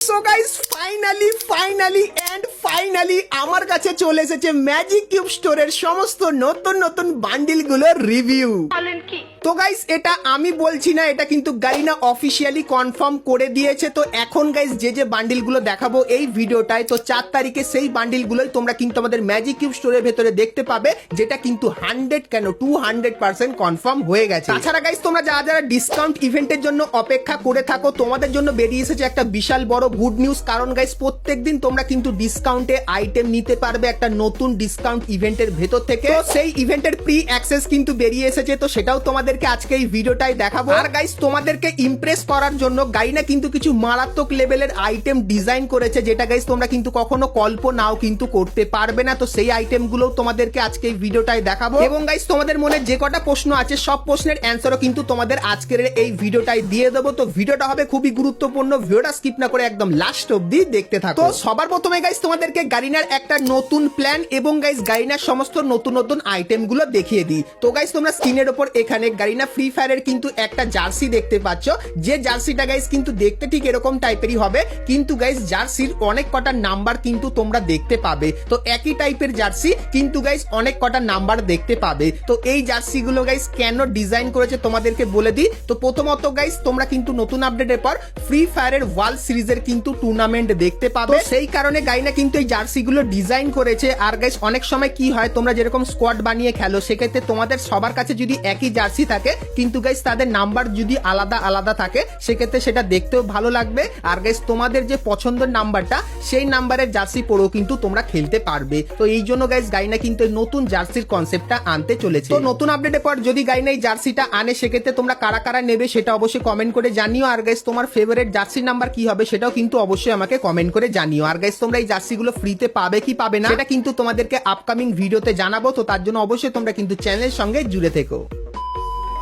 So guys finally finally and finally আমার কাছে চলে এসেছে ম্যাজিক কিউব স্টোরের সমস্ত নতুন নতুন বান্ডিলগুলোর রিভিউ বলেন কি? তো গাইস এটা আমি বলছি না, এটা কিন্তু গাইনা অফিসিয়ালি কনফার্ম করে দিয়েছে। তো এখন গাইস যে যে বান্ডিলগুলো দেখাবো এই ভিডিওটায়, তো চার তারিখে সেই বান্ডিলগুলোই তোমরা কিন্তু আমাদের ম্যাজিক কিউব স্টোরের ভেতরে দেখতে পাবে, যেটা কিন্তু হান্ড্রেড কেন টু হান্ড্রেড পার্সেন্ট কনফার্ম হয়ে গেছে। তাছাড়া গাইস তোমরা যারা যারা ডিসকাউন্ট ইভেন্টের জন্য অপেক্ষা করে থাকো, তোমাদের জন্য বেরিয়ে এসেছে একটা বিশাল বড় গুড নিউজ কারণ গাইস প্রত্যেকদিন তোমরা কিন্তু ডিসকাউন্টে আইটেম নিতে পারবে একটা নতুন ডিসকাউন্ট ইভেন্টের ভেতর থেকে। সেই ইভেন্টের প্রি অ্যাক্সেস কিন্তু বেরিয়ে এসেছে, তো সেটাও তোমাদেরকে আজকে এই ভিডিওটাই দেখাবো। আর গাইস তোমাদেরকে ইমপ্রেস করার জন্য গাইনা কিন্তু কিছু মারাত্মক লেভেলের আইটেম ডিজাইন করেছে, যেটা গাইস তোমরা কিন্তু কখনো কল্পনাও কিন্তু করতে পারবে না। তো সেই আইটেমগুলো তোমাদেরকে আজকে এই ভিডিওটাই দেখাবো। এবং গাইস তোমাদের মনে যে কটা প্রশ্ন আছে, সব প্রশ্নের অ্যান্সারও কিন্তু তোমাদের আজকের এই ভিডিওটাই দিয়ে দেবো। তো ভিডিওটা হবে খুবই গুরুত্বপূর্ণ, ভিডিওটা স্কিপ না করে একদম লাস্ট অব্দি দেখতে থাকো। তো সবার প্রথমে গাইস তোমাদেরকে গারিনার একটা নতুন প্ল্যান এবং গাইস গারিনার সমস্ত নতুন নতুন আইটেমগুলো দেখিয়ে দিই। তো গাইস তোমরা স্ক্রিনের ওপর এখানে গারিনা ফ্রি ফায়ারের কিন্তু একটা জার্সি দেখতে পাচ্ছ। যে জার্সিটা গাইস কিন্তু দেখতে ঠিক এরকম টাইপেরই হবে, কিন্তু গাইস জার্সির অনেক কটা নাম্বার কিন্তু তোমরা দেখতে পাবে। তো একই টাইপের জার্সি, কিন্তু গাইস অনেক কটা নাম্বার দেখতে পাবে। তো এই জার্সি গুলো গাইস কেন ডিজাইন করেছে তোমাদেরকে বলে দিই। তো প্রথমত গাইস তোমরা কিন্তু নতুন আপডেটের পর ফ্রি ফায়ারের ওয়ার্ল্ড সিরিজের কিন্তু টুর্নামেন্ট দেখতে পাবে। সেই কারণে গাইনা কিন্তু এই জার্সি গুলো ডিজাইন করেছে। আর গাইস অনেক সময় কি হয়, তোমরা যেরকম স্কোয়াড বানিয়ে খেলো, সেক্ষেত্রে তোমাদের সবার কাছে যদি একই জার্সি থাকে, কিন্তু গাইস তাদের নাম্বার যদি আলাদা আলাদা থাকে, সেক্ষেত্রে সেটা দেখতেও ভালো লাগবে। আর গাইস তোমাদের যে পছন্দের নাম্বারটা সেই নাম্বারের জার্সি পরেও কিন্তু তোমরা খেলতে পারবে। তো এই জন্য গাইস গাইনা কিন্তু নতুন জার্সির কনসেপ্টটা আনতে চলেছে। তো নতুন আপডেটের পর যদি গাইনা এই জার্সিটা আনে, সেক্ষেত্রে তোমরা কারা কারা নেবে সেটা অবশ্যই কমেন্ট করে জানিও। আর গাইস তোমার ফেভারিট জার্সির নাম্বার কি হবে সেটাও কিন্তু অবশ্যই আমাকে কমেন্ট করে জানিও। আর গাইস তোমরা এই জার্সিগুলো ফ্রিতে পাবে কি পাবে না, সেটা কিন্তু তোমাদেরকে আপকামিং ভিডিওতে জানাব। তো তার জন্য অবশ্যই তোমরা কিন্তু চ্যানেলের সঙ্গে জুড়ে থেকো।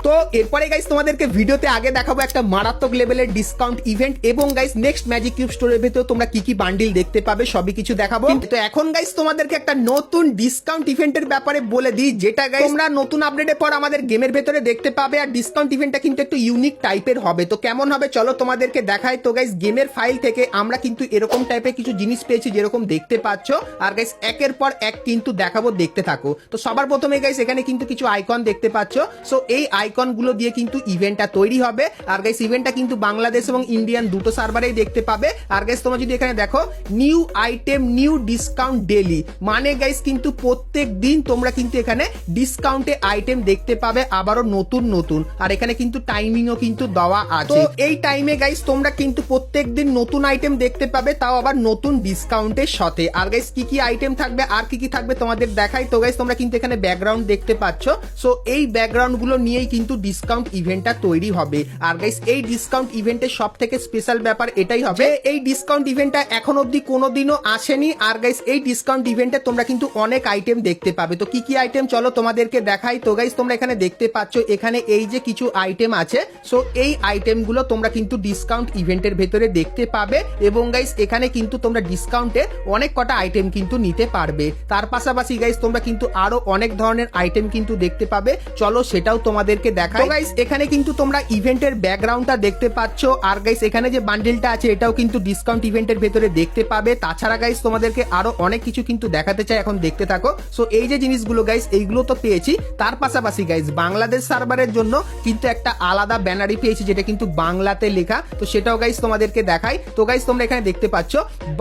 তো এরপরে গাইস তোমাদেরকে ভিডিওতে আগে দেখাবো একটা মারাত্মক লেভেলের ডিসকাউন্ট ইভেন্ট এবং গাইস নেক্সট ম্যাজিক কিউব স্টোরের ভেতরে তোমরা কি কি বান্ডিল দেখতে পাবে সবই কিছু দেখাবো। তো এখন গাইস তোমাদেরকে একটা নতুন ডিসকাউন্ট ইভেন্টের ব্যাপারে বলে দিই, যেটা গাইস তোমরা নতুন আপডেটের পর আমাদের গেমের ভেতরে দেখতে পাবে আর ডিসকাউন্ট ইভেন্টটা কিন্তু একটু ইউনিক টাইপের হবে। তো কেমন হবে চলো তোমাদেরকে দেখাই। তো গাইস গেমের ফাইল থেকে আমরা কিন্তু এরকম টাইপের কিছু জিনিস পেয়েছি যেরকম দেখতে পাচ্ছ। আর গাইস একের পর এক কিন্তু দেখাবো, দেখতে থাকো। তো সবার প্রথমে গাইস এখানে কিন্তু কিছু আইকন দেখতে পাচ্ছ। সো এই আইকন গুলো দিয়ে কিন্তু ইভেন্টটা তৈরি হবে। আর গাইস ইভেন্টটা কিন্তু বাংলাদেশ এবং ইন্ডিয়ান দুটো সার্ভারেই দেখতে পাবে। আর গাইস তোমরা যদি এখানে দেখো new item new discount daily মানে গাইস কিন্তু প্রত্যেক দিন তোমরা কিন্তু এখানে ডিসকাউন্টে আইটেম দেখতে পাবে আবারও নতুন নতুন। আর এখানে কিন্তু টাইমিংও কিন্তু দেওয়া আছে। তো এই টাইমে গাইস তোমরা কিন্তু প্রত্যেক দিন নতুন আইটেম দেখতে পাবে তাও আবার নতুন ডিসকাউন্টের সাথে। আর গাইস কি কি আইটেম থাকবে আর কি কি থাকবে তোমাদের দেখাই। তো গাইস তোমরা কিন্তু এখানে ব্যাকগ্রাউন্ড দেখতে পাচ্ছ। সো এই ব্যাকগ্রাউন্ডগুলো নিয়েই কিন্তু ডিসকাউন্ট ইভেন্টটা তৈরি হবে। আর গাইস এই ডিসকাউন্ট ইভেন্টের সব থেকে স্পেশাল ব্যাপার এটাই হবে, এই ডিসকাউন্ট ইভেন্টটা এখন অবধি কোনোদিনও আসেনি। আর গাইস এই ডিসকাউন্ট ইভেন্টে তোমরা কিন্তু অনেক আইটেম দেখতে পাবে। তো কি কি আইটেম চলো তোমাদেরকে দেখাই। তো গাইস তোমরা এখানে দেখতে পাচ্ছ, এখানে এই যে কিছু আইটেম আছে। সো এই আইটেমগুলো তোমরা কিন্তু ডিসকাউন্ট ইভেন্টের ভেতরে দেখতে পাবে। এবং গাইস এখানে কিন্তু তোমরা ডিসকাউন্টে অনেক কটা আইটেম কিন্তু নিতে পারবে। তার পাশাপাশি গাইস তোমরা কিন্তু আরও অনেক ধরনের আইটেম কিন্তু দেখতে পাবে। চলো সেটাও তোমাদেরকে দেখাই। গাইস এখানে কিন্তু তোমরা ইভেন্টের ব্যাকগ্রাউন্ডটা দেখতে পাচ্ছ। আর গাইস এখানে যে বান্ডেলটা আছে এটাও কিন্তু ডিসকাউন্ট ইভেন্টের ভেতরে দেখতে পাবে। তাছাড়া গাইস তোমাদেরকে আরও অনেক কিছু কিন্তু দেখাতে চাই এখন দেখতে থাকো। সো এই যে জিনিসগুলো গাইস এইগুলো তো পেয়েছি। তার পাশাপাশি গাইস বাংলাদেশ সার্ভারের জন্য কিন্তু একটা আলাদা ব্যানারই পেয়েছি যেটা কিন্তু বাংলাতে লেখা। তো সেটাও গাইস তোমাদেরকে দেখাই। তো গাইস তোমরা এখানে দেখতে পাচ্ছ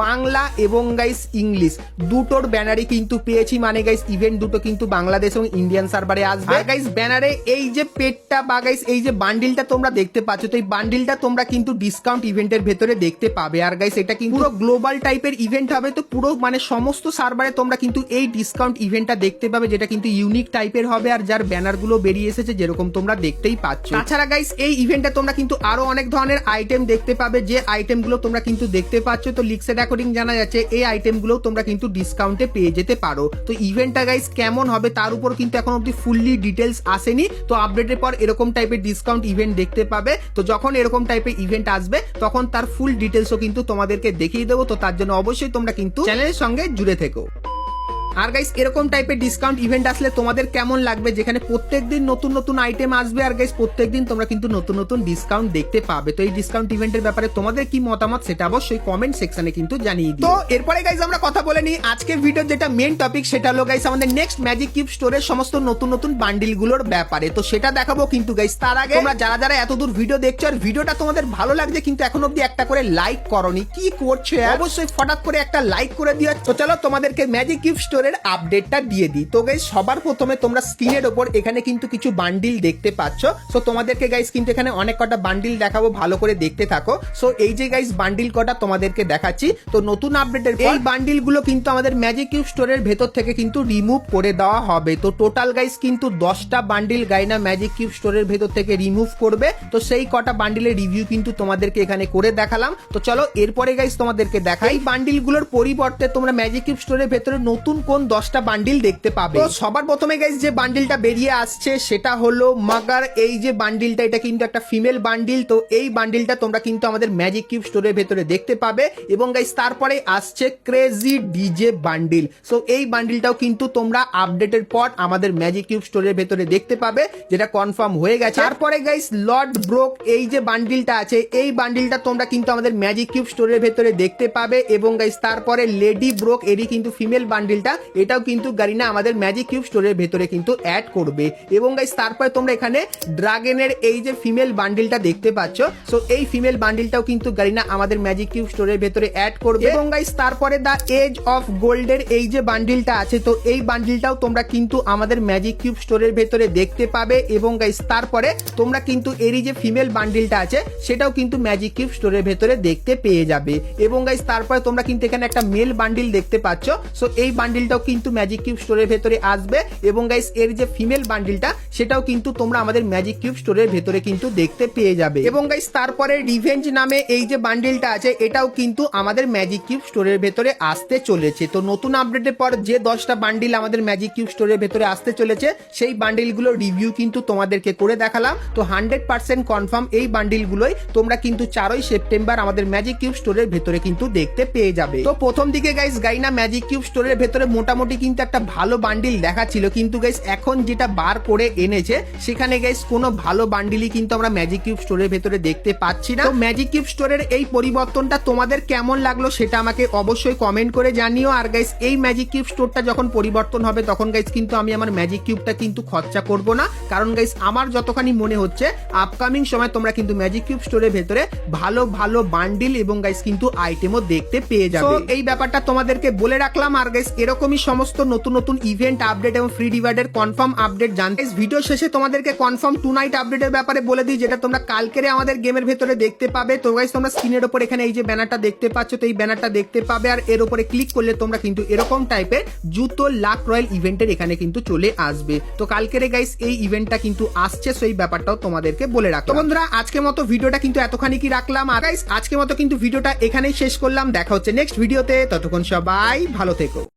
বাংলা এবং গাইস ইংলিশ দুটোর ব্যানারই কিন্তু পেয়েছি। মানে গাইস ইভেন্ট দুটো কিন্তু বাংলাদেশ এবং ইন্ডিয়ান সার্ভারে আসবে। গাইস ব্যানারে এই যে পেটটা বা গাইস এই যে বান্ডিলটা তোমরা দেখতে পাচ্ছ তো এই বান্ডিলটা তোমরা কিন্তু ডিসকাউন্ট ইভেন্টের ভেতরে দেখতে পাবে। আর গাইস এটা কিন্তু পুরো গ্লোবাল টাইপের ইভেন্ট হবে তো পুরো মানে সমস্ত সার্ভারে তোমরা কিন্তু এই ডিসকাউন্ট ইভেন্টটা দেখতে পাবে যেটা কিন্তু ইউনিক টাইপের হবে আর যার ব্যানারগুলো বেরিয়ে এসেছে যেরকম তোমরা দেখতেই পাচ্ছ। তাছাড়া গাইস এই ইভেন্টটা তোমরা কিন্তু আরও অনেক ধরনের আইটেম দেখতে পাবে যে আইটেমগুলো তোমরা কিন্তু দেখতে পাচ্ছ তো লিক্সের অ্যাকর্ডিং জানা যাচ্ছে এই আইটেমগুলো তোমরা কিন্তু ডিসকাউন্টে পেয়ে যেতে পারো। তো ইভেন্টটা গাইস কেমন হবে তার উপর কিন্তু এখন অব্দি ফুললি ডিটেলস আসেনি তো আপডেটের পর এরকম টাইপের ডিসকাউন্ট ইভেন্ট দেখতে পাবে। তো যখন এরকম টাইপের ইভেন্ট আসবে, তখন তার ফুল ডিটেলসও কিন্তু তোমাদেরকে দেখিয়ে দেবো। তো তার জন্য অবশ্যই তোমরা কিন্তু চ্যানেলের সঙ্গে জুড়ে থেকো। আর গাইস এরকম টাইপের ডিসকাউন্ট ইভেন্ট আসলে তোমাদের কেমন লাগবে? যেখানে প্রত্যেকদিন নতুন নতুন আইটেম আসবে আর গাইস প্রত্যেকদিন তোমরা কিন্তু নতুন নতুন ডিসকাউন্ট দেখতে পাবে। তো এই ডিসকাউন্ট ইভেন্টের ব্যাপারে তোমাদের কি মতামত সেটা অবশ্যই কমেন্ট সেকশনে কিন্তু জানিয়ে দিও। তো এরপরে গাইস আমরা কথা বলে নিই আজকের ভিডিওর যেটা মেন টপিক সেটা হলো গাইস আমাদের নেক্সট ম্যাজিক কিউব স্টোরের সমস্ত নতুন নতুন বান্ডিলগুলোর ব্যাপারে। তো সেটা দেখাবো কিন্তু গাইস তার আগে তোমরা যারা যারা এতদূর ভিডিও দেখছ আর ভিডিওটা তোমাদের ভালো লাগছে কিন্তু এখন অব্দি একটা করে লাইক করনি। কি করছ অবশ্যই ফটাক করে একটা লাইক করে দিও। তো চলো তোমাদেরকে ম্যাজিক কিউব স্টোরের আপডেটটা দিয়ে দিই। তো গাইস সবার প্রথমে তোমরা স্ক্রিনের ওপর এখানে কিন্তু কিছু বান্ডিল দেখতে পাচ্ছ। সো তোমাদেরকে গাইস কিন্তু এখানে অনেক কটা বান্ডিল দেখাবো ভালো করে দেখতে থাকো। সো এই যে গাইস বান্ডিল কটা তোমাদেরকে দেখাচ্ছি। তো নতুন আপডেটের এই বান্ডিলগুলো কিন্তু আমাদের ম্যাজিক কিউব স্টোরের ভেতর থেকে কিন্তু রিমুভ করে দেওয়া হবে। তো টোটাল গাইস কিন্তু দশটা বান্ডিল গাইনা ম্যাজিক কিউব স্টোরের ভেতর থেকে রিমুভ করবে। তো সেই কটা বান্ডিলের রিভিউ কিন্তু তোমাদেরকে এখানে করে দেখালাম। তো চলো এরপরে গাইস তোমাদেরকে দেখাই। এই বান্ডিলগুলোর পরিবর্তে তোমরা ম্যাজিক কিউব স্টোরের ভেতরে নতুন কোন দশটা বান্ডিল দেখতে পাবে? সবার প্রথমে গাইস যে বান্ডিলটা বেরিয়ে আসছে সেটা হলো মাগার, এই যে বান্ডিলটা এটা কিন্তু একটা ফিমেল বান্ডিল তো এই বান্ডিলটা তোমরা কিন্তু আমাদের ম্যাজিক কিউব স্টোরের ভেতরে দেখতে পাবে এবং গাইস তারপরে আসছে ক্রেজি ডিজে বান্ডিল সো এই বান্ডিলটাও কিন্তু তোমরা আপডেটের পর আমাদের ম্যাজিক কিউব স্টোরের ভেতরে দেখতে পাবে, যেটা কনফার্ম হয়ে গেছে। তারপরে গাইস লর্ড ব্রোক এই যে বান্ডিলটা আছে, এই বান্ডিলটা তোমরা কিন্তু আমাদের ম্যাজিক কিউব স্টোরের ভেতরে দেখতে পাবে এবং গাইস তারপরে লেডি ব্রোক এরই কিন্তু ফিমেল বান্ডিলটা এটাও কিন্তু গারিনা আমাদের ম্যাজিক কিউব স্টোরের ভেতরে কিন্তু অ্যাড করবে। এবং গাইস তারপরে তোমরা এখানে ড্রাগনের এই যে ফিমেল বান্ডিলটা দেখতে পাচ্ছ সো এই ফিমেল বান্ডিলটাও কিন্তু গারিনা আমাদের ম্যাজিক কিউব স্টোরের ভেতরে অ্যাড করবে। এবং গাইস তারপরে দা এজ অফ গোল্ডের এই যে বান্ডিলটা আছে তো এই বান্ডিলটাও তোমরা কিন্তু আমাদের ম্যাজিক কিউব স্টোরের ভেতরে দেখতে পাবে। এবং গাইস তারপরে তোমরা কিন্তু এরই যে ফিমেল বান্ডিলটা আছে সেটাও কিন্তু ম্যাজিক কিউব স্টোরের ভেতরে দেখতে পেয়ে যাবে। এবং গাইস তারপরে তোমরা কিন্তু এখানে একটা মেল বান্ডিল দেখতে পাচ্ছ সো এই বান্ডিলটাও কিন্তু ম্যাজিক কিউব স্টোরের ভেতরে আসবে। এবং গাইস এর যে ফিমেল বান্ডিলটা সেটাও কিন্তু তোমরা আমাদের ম্যাজিক কিউব স্টোরের ভেতরে কিন্তু দেখতে পেয়ে যাবে। এবং গাইস তারপরে রিভেঞ্জ নামে এই যে বান্ডিলটা আছে, এটাও কিন্তু আমাদের ম্যাজিক কিউব স্টোরের ভেতরে আসতে চলেছে। তো নতুন আপডেটের পর যে দশটা বান্ডিল আমাদের ম্যাজিক কিউব স্টোরের ভেতরে আসতে চলেছে, সেই বান্ডিলগুলো রিভিউ কিন্তু তোমাদেরকে করে দেখালাম। তো হান্ড্রেড পার্সেন্ট কনফার্ম এই বান্ডিলগুলোই তোমরা কিন্তু চারই সেপ্টেম্বর আমাদের ম্যাজিক কিউব স্টোরের ভেতরে কিন্তু দেখতে পেয়ে যাবে। তো প্রথম দিকে গাইস গাইনা ম্যাজিক কিউব স্টোরের ভেতরে মোটামুটি কিন্তু একটা ভালো বান্ডিল দেখাচ্ছিল। কিন্তু গাইস এখন যেটা বার করে এনেছে সেখানে গাইস কোনো ভালো বান্ডিলই কিন্তু আমরা ম্যাজিক কিউব স্টোরের ভেতরে দেখতে পাচ্ছি না। তো ম্যাজিক কিউব স্টোরের এই পরিবর্তনটা তোমাদের কেমন লাগল সেটা আমাকে অবশ্যই কমেন্ট করে জানিও। আর গাইস এই ম্যাজিক কিউব স্টোরটা যখন পরিবর্তন হবে তখন গাইস কিন্তু আমি আমার ম্যাজিক কিউবটা কিন্তু খরচা করব না। কারণ গাইস আমার যতখানি মনে হচ্ছে আপকামিং সময় তোমরা কিন্তু ম্যাজিক কিউব স্টোরের ভেতরে ভালো ভালো বান্ডিল এবং গাইস কিন্তু আইটেমও দেখতে পেয়ে যাবে। এই ব্যাপারটা তোমাদেরকে বলে রাখলাম। আর গাইস এরকমই সমস্ত নতুন নতুন ইভেন্ট আপডেট এবং ফ্রি ডিভাইডের কনফার্ম আপডেট জানতে ভিডিও শেষে তোমাদেরকে কনফার্ম টু নাইট আপডেটের ব্যাপারে বলে দিই, যেটা তোমরা কালকেরে আমাদের গেমের ভেতরে দেখতে পাবে। তো গাইস তোমরা স্ক্রিনের উপর এখানে এই যে ব্যানারটা দেখতে পাচ্ছ, তো এই ব্যানারটা দেখতে পাবে। আর এর উপরে ক্লিক করলে তোমরা কিন্তু এরকম টাইপের জুতো লাক রয়্যাল ইভেন্টের এখানে কিন্তু চলে আসবে। তো কালকেরে গাইস এই ইভেন্টটা কিন্তু আসছে সেই ব্যাপারটাও তোমাদেরকে বলে রাখো বন্ধুরা আজকে মতো ভিডিওটা কিন্তু এতখানি কি রাখলাম? আর গাইস আজকে মতো কিন্তু ভিডিওটা এখানেই শেষ করলাম। দেখা হচ্ছে নেক্সট ভিডিওতে ততক্ষণ সবাই ভালো থেকো।